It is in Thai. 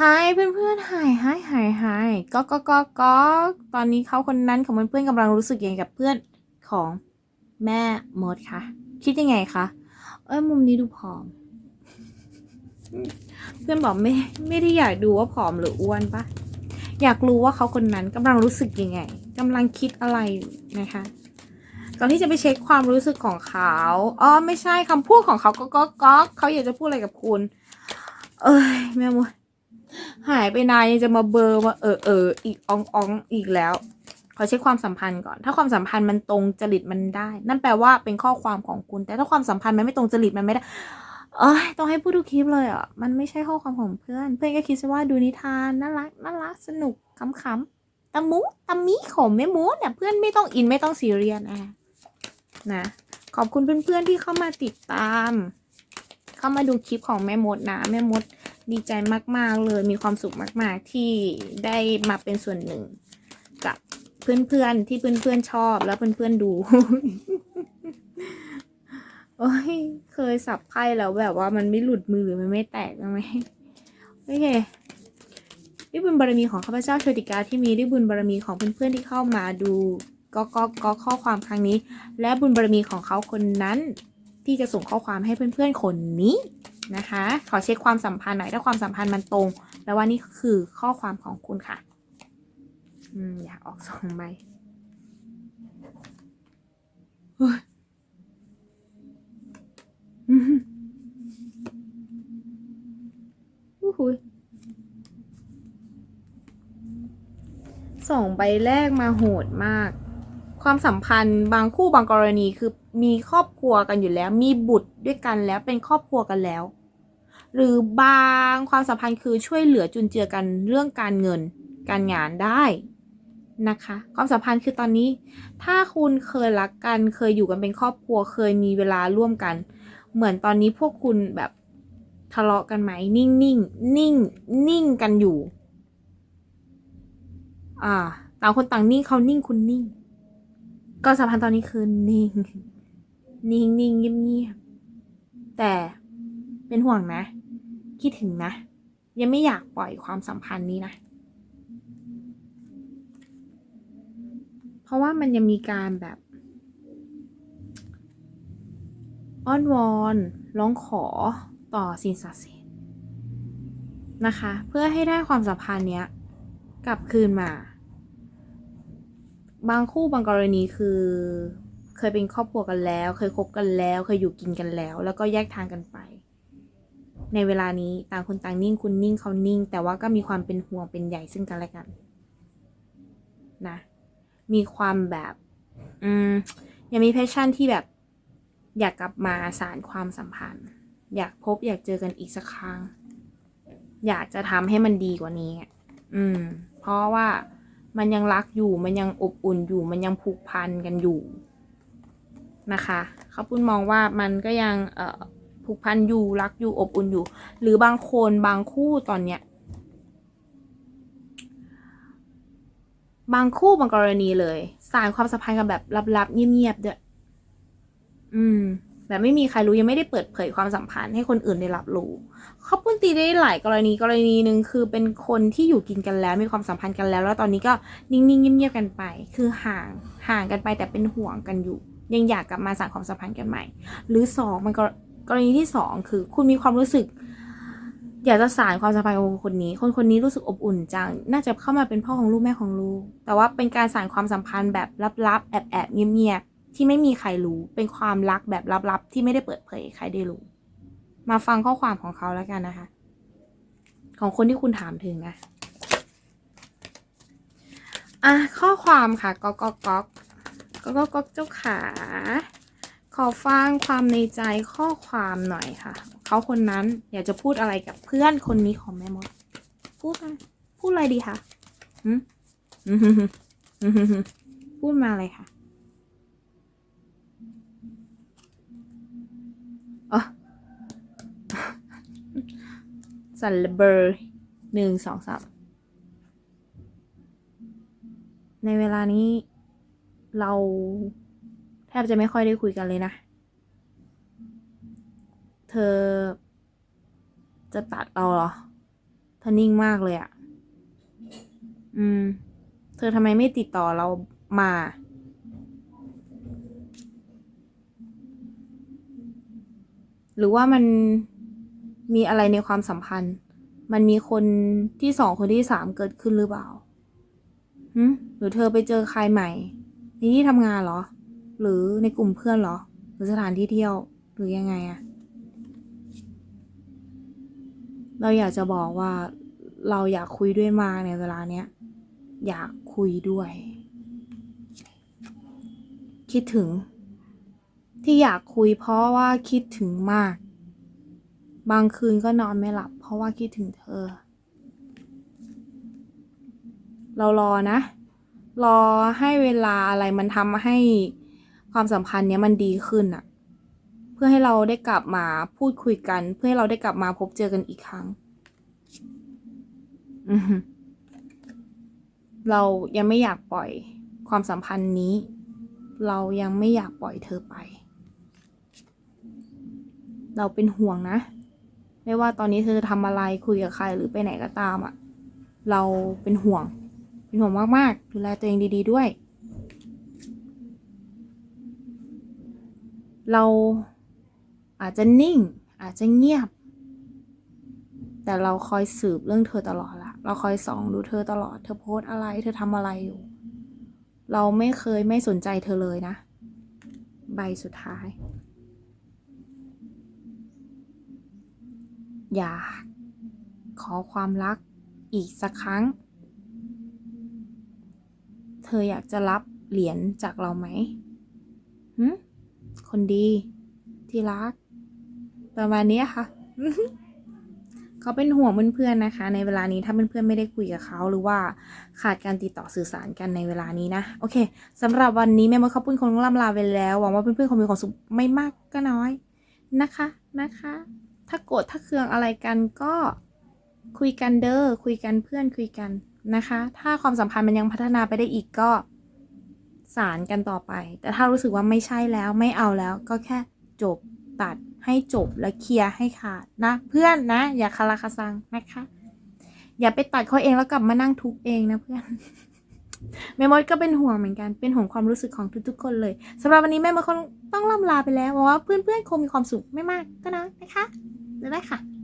หายเพื่อนๆหายหายหายหายก็ก็ก็ก็ตอนนี้เขาคนนั้นของเพื่อนๆกำลังรู้สึกยังไงกับเพื่อนของแม่มดคะคิดยังไงคะเอ้ยมุมนี้ดูผอม เพื่อนบอกไม่ไม่ได้อยากดูว่าผอมหรืออ้วนปะอยากรู้ว่าเขาคนนั้นกำลังรู้สึกยังไงกำลังคิดอะไรอยู่นะคะก่อนที่จะไปเช็คความรู้สึกของเขาอ๋อไม่ใช่คำพูดของเขาก็ก็ก็เขาอยากจะพูดอะไรกับคุณ เอ้ยแม่มด หายไปนานยังจะมาเบอร์มาเออเอออีกอองอองอีกแล้ว ขอเช็คความสัมพันธ์ก่อน ถ้าความสัมพันธ์มันตรงจริตมันได้ นั่นแปลว่าเป็นข้อความของคุณ แต่ถ้าความสัมพันธ์มันไม่ตรงจริตมันไม่ได้เอ้ยต้องให้พูดทุกคลิปเลยอะ มันไม่ใช่ข้อความของเพื่อน เพื่อนก็คิดซะว่าดูนิทานน่ารักน่ารักสนุกขำๆตะมุตะมิของแม่มดเนี่ยเพื่อนไม่ต้องอินไม่ต้องซีเรียสนะนะขอบคุณเพื่อนๆที่เข้ามาติดตาม เข้ามาดูคลิปของแม่มดนะแม่มด ดีใจมาก ๆ เลยมีความสุขมาก ๆ ที่ได้มาเป็นส่วนหนึ่ง กับเพื่อนๆที่เพื่อนๆชอบแล้วเพื่อนๆดู โอ้ยเคยสับไพ่แล้วแบบว่ามันไม่หลุดมือหรือมันไม่แตกใช่ไหมโอเคด้วยบุญบารมีของข้าพเจ้าโชติกาที่มีด้วยบุญบารมีของเพื่อนๆที่เข้ามาดูก็ก็ก็ข้อความครั้งนี้ และบุญบารมีของเขาคนนั้น ที่จะส่งข้อความให้เพื่อนๆคนนี้ นะคะ ขอเช็คความสัมพันธ์หน่อยถ้าความสัมพันธ์มันตรงแปลว่านี่คือข้อความของคุณค่ะอืมอยากออกสองใบเฮ้ยอืมอู้หูสองใบแรกมาโหดมาก ความสัมพันธ์บางคู่บางกรณีคือ มีครอบครัวกันอยู่แล้ว มีบุตรด้วยกันแล้วเป็นครอบครัวกันแล้ว หรือบางความสัมพันธ์คือช่วยเหลือจุนเจือกันเรื่องการเงิน การงานได้นะคะ ความสัมพันธ์คือตอนนี้ ถ้าคุณเคยรักกันเคยอยู่กันเป็นครอบครัวเคยมีเวลาร่วมกัน เหมือนตอนนี้พวกคุณแบบทะเลาะกันไหมนิ่งนิ่งนิ่งนิ่งกันอยู่ อ่าต่างคนต่างนิ่งเขานิ่งคุณนิ่ง ก็สัมพันธ์ตอนนี้คือนิ่ง นิ่งนิ่งเงียบเงียบแต่เป็นห่วงนะ คิดถึงนะ ยังไม่อยากปล่อยความสัมพันธ์นี้นะ เพราะว่ามันยังมีการแบบ อ้อนวอนร้องขอต่อสิ่งศักดิ์สิทธิ์นะคะ เพื่อให้ได้ความสัมพันธ์เนี้ยกลับคืนมา บางคู่บางกรณีคือ เคยเป็นครอบครัวกันแล้ว เคยคบกันแล้ว เคยอยู่กินกันแล้ว แล้วก็แยกทางกันไป ในเวลานี้ต่างคนต่างนิ่งคุณนิ่งเขานิ่ง แต่ว่าก็มีความเป็นห่วงเป็นใหญ่ซึ่งกันและกันนะมีความแบบอืมยังมีแพชชั่นที่แบบอยากกลับมาสารความสัมพันธ์ อยากพบอยากเจอกันอีกสักครั้ง อยากจะทำให้มันดีกว่านี้อะอืม เพราะว่ามันยังรักอยู่มันยังอบอุ่นอยู่มันยังผูกพันกันอยู่ นะคะเขาพูดมองว่ามันก็ยังผูกพันอยู่รักอยู่อบอุ่นอยู่ หรือบางคนบางคู่ตอนเนี้ยบางคู่บางกรณีเลยสารความสัมพันธ์กันแบบลับๆเงียบๆด้วยอืมแบบไม่มีใครรู้ยังไม่ได้เปิดเผยความสัมพันธ์ให้คนอื่นได้รับรู้เขาพูดตีได้หลายกรณีกรณีหนึ่งคือเป็นคนที่อยู่กินกันแล้วมีความสัมพันธ์กันแล้ว แล้วตอนนี้ก็นิ่งๆเงียบๆกันไป คือห่างห่างกันไปแต่เป็นห่วงกันอยู่ ยังอยากกลับมาสานความสัมพันธ์กันใหม่ หรือสองมันก็กรณีที่สองคือคุณมีความรู้สึก อยากจะสานความสัมพันธ์กับคนคนนี้ คนคนนี้รู้สึกอบอุ่นจัง น่าจะเข้ามาเป็นพ่อของลูกแม่ของลูก แต่ว่าเป็นการสานความสัมพันธ์แบบลับๆแอบๆเงียบๆที่ไม่มีใครรู้ เป็นความรักแบบลับๆที่ไม่ได้เปิดเผยให้ใครได้รู้ มาฟังข้อความของเขาแล้วกันนะคะ ของคนที่คุณถามถึงนะอะข้อความค่ะก๊อกก๊อกก๊อก ก๊อกก๊อกก๊อกเจ้าขา ขอฟังความในใจข้อความหน่อยค่ะ เขาคนนั้นอยากจะพูดอะไรกับเพื่อนคนนี้ของแม่มด พูดมาพูดอะไรดีคะหืมอืมพูดมาเลยค่ะอ๋อสันเบอร์หนึ่งสองสามในเวลานี้ เราแทบจะไม่ค่อยได้คุยกันเลยนะ เธอ จะตัดเราเหรอเธอนิ่งมากเลยอะอืม เธอทำไมไม่ติดต่อเรามา หรือว่ามันมีอะไรในความสัมพันธ์ มันมีคนที่สองคนที่สามเกิดขึ้นหรือเปล่าหึหรือเธอไปเจอใครใหม่ ในที่ทำงานเหรอ หรือในกลุ่มเพื่อนเหรอ หรือสถานที่เที่ยวหรือยังไงอะเราอยากจะบอกว่าเราอยากคุยด้วยมากในเวลาเนี้ยอยากคุยด้วย คิดถึง ที่อยากคุยเพราะว่าคิดถึงมาก บางคืนก็นอนไม่หลับ เพราะว่าคิดถึงเธอ เรารอนะ รอให้เวลาอะไรมันทำให้ความสัมพันธ์เนี้ยมันดีขึ้นอะเพื่อให้เราได้กลับมาพูดคุยกัน เพื่อให้เราได้กลับมาพบเจอกันอีกครั้งอืเรายังไม่อยากปล่อยความสัมพันธ์นี้ เรายังไม่อยากปล่อยเธอไป เราเป็นห่วงนะ ไม่ว่าตอนนี้เธอจะทำอะไรคุยกับใครหรือไปไหนก็ตามอะ่ะ เราเป็นห่วง เป็นห่วงมากๆ ดูแลตัวเองดี ๆ ด้วย เราอาจจะนิ่ง อาจจะเงียบ แต่เราคอยสืบเรื่องเธอตลอดละเราคอยส่องดูเธอตลอด เธอโพสอะไร เธอทำอะไรอยู่ เราไม่เคยไม่สนใจเธอเลยนะ ใบสุดท้าย อยากขอความรักอีกสักครั้ง เธออยากจะรับเหรียญจากเราไหมหึคนดี ที่รัก ประมาณนี้ค่ะ เขาเป็นห่วงเพื่อนๆนะคะ ในเวลานี้ถ้าเพื่อนๆไม่ได้คุยกับเขาหรือว่าขาดการติดต่อสื่อสารกันในเวลานี้นะ โอเคสำหรับวันนี้แม่มดขาปุ้นคงล่ำลาไปแล้ว หวังว่าเพื่อนๆคงมีความสุขไม่มากก็น้อยนะคะนะคะ ถ้าโกรธถ้าเคืองอะไรกันก็คุยกันเด้อคุยกันเพื่อนคุยกันนะคะ ถ้าความสัมพันธ์มันยังพัฒนาไปได้อีกก็สารกันต่อไป แต่ถ้ารู้สึกว่าไม่ใช่แล้วไม่เอาแล้วก็แค่จบตัดให้จบและเคลียร์ให้ขาดนะ เพื่อนนะ อย่าคาราคาซังนะคะ อย่าไปตัดเขาเองแล้วกลับมานั่งทุกข์เองนะเพื่อนแม่มดก็เป็นห่วงเหมือนกันเป็นห่วงความรู้สึกของทุกๆคนเลยสำหรับวันนี้แม่มดคงต้องล่ำลาไปแล้วว่าเพื่อนๆคงมีความสุขไม่มากก็น้อยนะคะบ๊ายบายค่ะ